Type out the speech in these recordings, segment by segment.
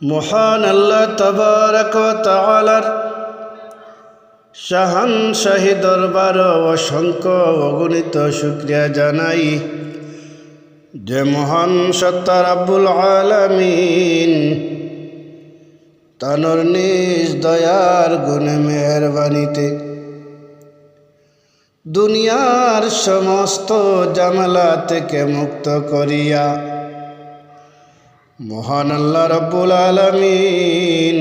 মহান আল্লাহ তবারক তালার শাহান শাহী দরবার অসংখ্য অগণিত শুক্রিয়া জানাই। যে মহান সত্তার আব্বুল আলামিন, তানর নিজ দয়ার গুণে মেহরবানিতে দুনিয়ার সমস্ত জামেলা থেকে মুক্ত করিয়া মহান আল্লাহ রব্বুল আলমিন।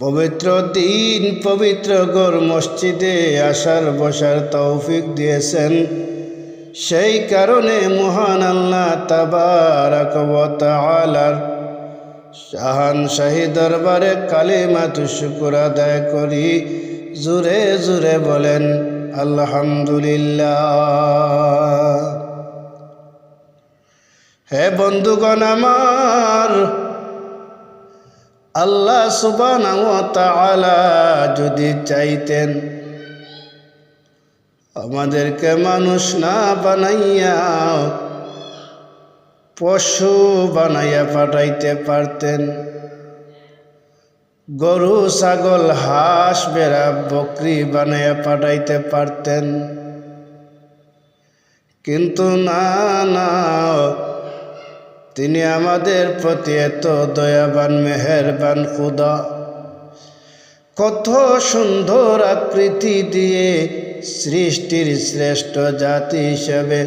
পবিত্র দিন, পবিত্র গোর মসজিদে আসার, বসার তৌফিক দিয়েছেন। সেই কারণে মহান আল্লাহ তাবার আলার শাহান শাহী দরবারে কালিমাতু শুকুর আদায় করি। জুরে জুরে বলেন, আলহামদুলিল্লাহ। হে বন্ধুগণ আমার, আল্লাহ সুবান যদি চাইতেন আমাদেরকে মানুষ না বানাইয়া, পশু বানাইয়া পাঠাইতে পারতেন। গরু, ছাগল, হাঁস বেড়া বকরি বানাইয়া পাঠাইতে পারতেন। কিন্তু না না তিনি আমাদের প্রতি এত দয়াবান, মেহেরবান খুদা। কত সুন্দর আকৃতি দিয়ে সৃষ্টির শ্রেষ্ঠ জাতি হিসেবে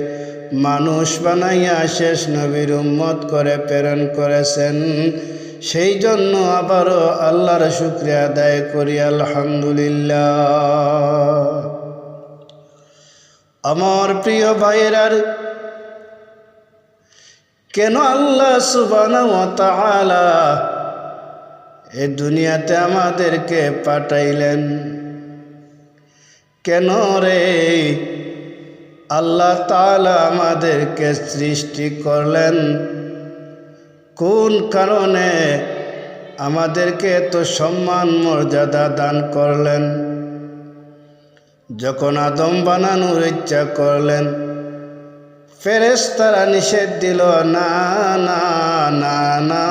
মানুষ বানাইয়া শেষ নবীর উম্মত করে প্রেরণ করেছেন। সেই জন্য আবারও আল্লাহর শুক্রিয়া আদায় করি, আলহামদুলিল্লাহ। আমার প্রিয় ভাইয়েরার কেন আল্লাহ সুবানা এ দুনিয়াতে আমাদেরকে পাঠাইলেন? কেন রে আল্লাহ তালা আমাদেরকে সৃষ্টি করলেন? কোন কারণে আমাদেরকে এত সম্মান, মর্যাদা দান করলেন? যখন আদম বানানোর ইচ্ছা করলেন ফেরেস তারা নিষেধ দিল, না না না না।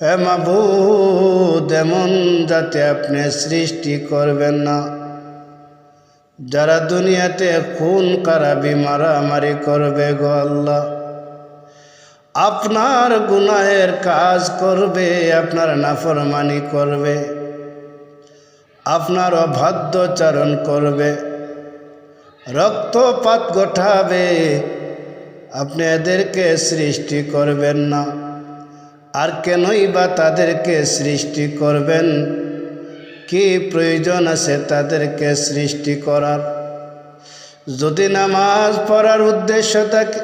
হে মাবুদ, এমন যাতে আপনি সৃষ্টি করবেন না। যারা দুনিয়াতে খুন, কারাবি, মারামারি করবে গো আল্লাহ। আপনার গুনাহের কাজ করবে, আপনার নাফরমানি করবে। আপনার অবাধ্যচারণ করবে। রক্তপাত ঘটাবে। আপনি এদেরকে সৃষ্টি করবেন না। আর কেনই বা তাদেরকে সৃষ্টি করবেন? কি প্রয়োজন আছে তাদেরকে সৃষ্টি করার? যদি নামাজ পড়ার উদ্দেশ্য থাকে,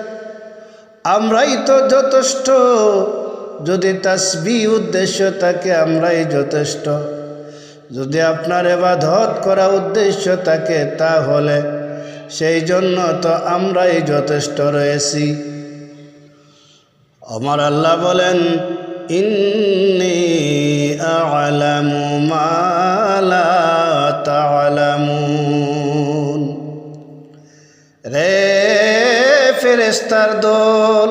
আমরাই তো যথেষ্ট। যদি তাসবি উদ্দেশ্য থাকে, আমরাই যথেষ্ট। যদি আপনার এবার এবাধত করা উদ্দেশ্য থাকে, তাহলে সেই জন্য তো আমরাই যথেষ্ট রয়েছি। আমার আল্লাহ বলেন, ইন্নি আলামু মালা রে ফেরেস্তার দোল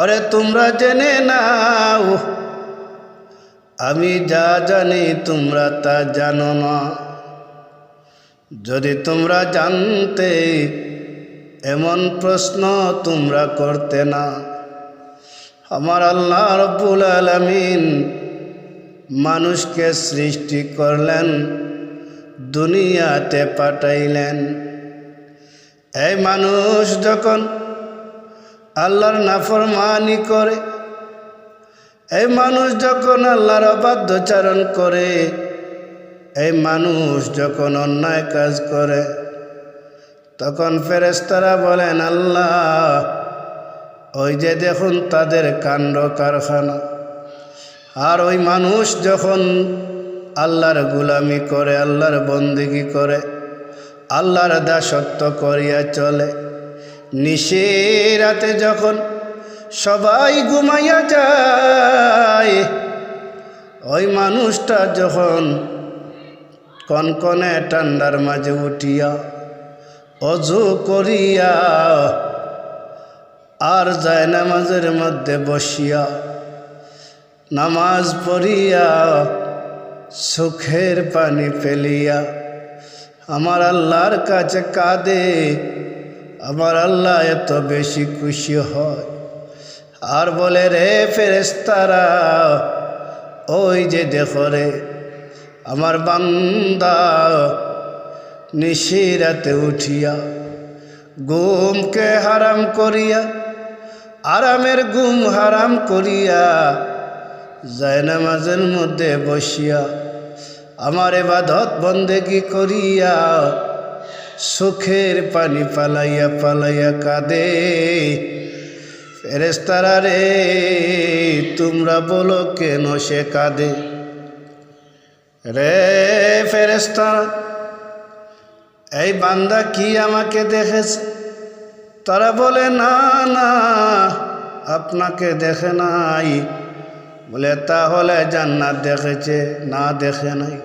অরে তোমরা জেনে নাও, আমি যা জানি তোমরা তা জানো না। যদি তোমরা জানতে এমন প্রশ্ন তোমরা করতে না, আমার আল্লাহ রব্বুল আলমিন মানুষকে সৃষ্টি করলেন, দুনিয়াতে পাঠাইলেন। এই মানুষ যখন আল্লাহর নাফরমানি করে, এই মানুষ যখন আল্লাহর অবাধ্যচারণ করে এই মানুষ যখন অন্যায় কাজ করে, তখন ফেরেস্তারা বলেন, আল্লাহ, ওই যে দেখুন তাদের কাণ্ড কারখানা। আর ওই মানুষ যখন আল্লাহর গুলামি করে, আল্লাহর বন্দিগি করে, আল্লাহর দাসত্ব করিয়া চলে নিশে রাতে যখন সবাই ঘুমাইয়া যায়, ওই মানুষটা যখন কনকনে ঠান্ডার মাঝে উঠিয়া অজু করিয়া আর যায় নামাজের মধ্যে বসিয়া নামাজ পড়িয়া সুখের পানি ফেলিয়া, আমার আল্লাহর কাছে কাঁদে, আমার আল্লাহ এত বেশি খুশি হয়। আর বলে, রে ফেরেস্তারা ওই যে দেখো রে আমার বান্দা, নিশিরাতে উঠিয়া গুমকে হারাম করিয়া, আরামের ঘুম হারাম করিয়া জায়নামাজের মধ্যে বসিয়া আমার এবাদত বন্দেগি করিয়া সুখের পানি পালাইয়া পালাইয়া কাঁদে। ফেরেস্তারা রে, তোমরা বলো কেন সে কাঁদে? রে ফেরেস্তারা এই বান্দা কি আমাকে দেখেছে? তারা বলে, না না, আপনাকে দেখে নাই। বলে, তাহলে জান্নাত দেখেছে, না দেখে নাই?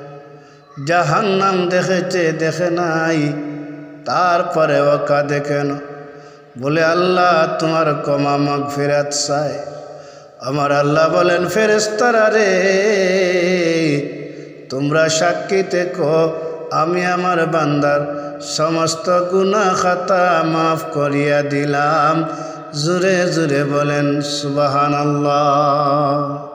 জাহান্নাম দেখেছে, দেখে নাই? তারপরে ও কাঁদে কেন বলে, আল্লাহ তোমার কমা মাগ ফেরাত চায়। আমার আল্লাহ বলেন ফেরেস্তারা রে তোমরা সাক্ষী থেকো, আমি আমার বান্দার সমস্ত গুণা খাতা মাফ করিয়া দিলাম। জুরে জুরে বলেন সুবাহান আল্লাহ